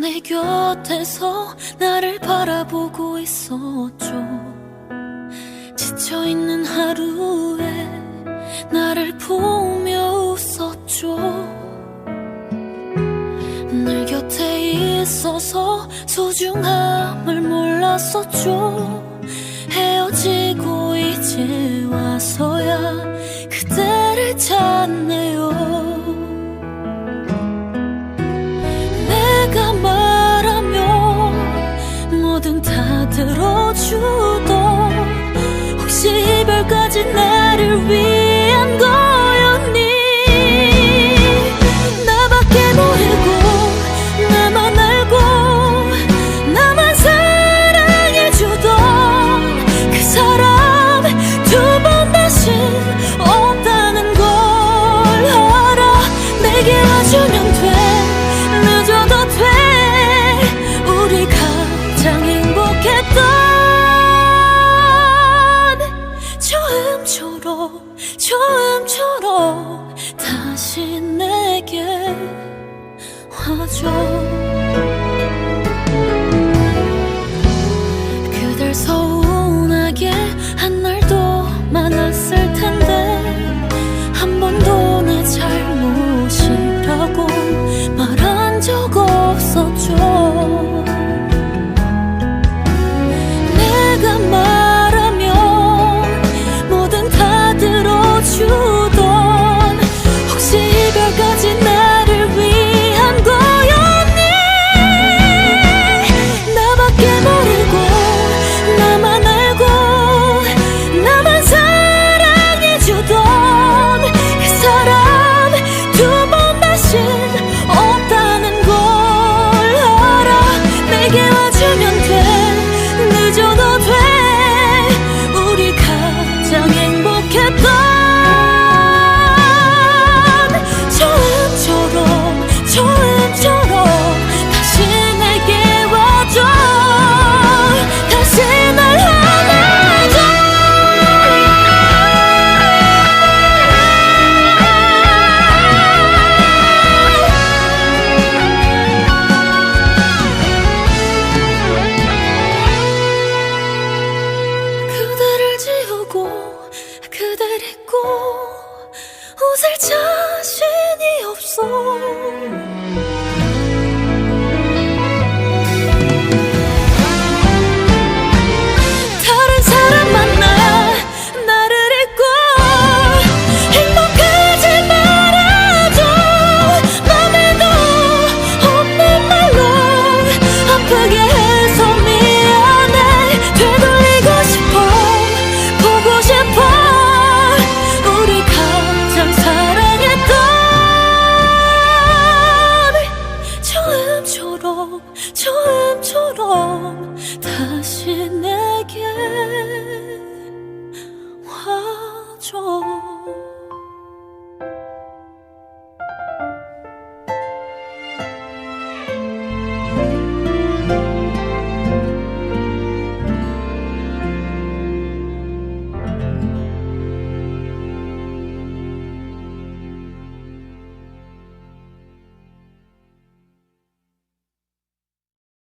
내 곁에서 나를 바라보고 있었죠. 지쳐있는 하루에 나를 보며 웃었죠. 늘 곁에 있어서 소중함을 몰랐었죠. 헤어지고 이제 와서야 그대를 찾네요. 들어주던 혹시 이별까지 내 么久 있고 웃을 자신이 없어. 我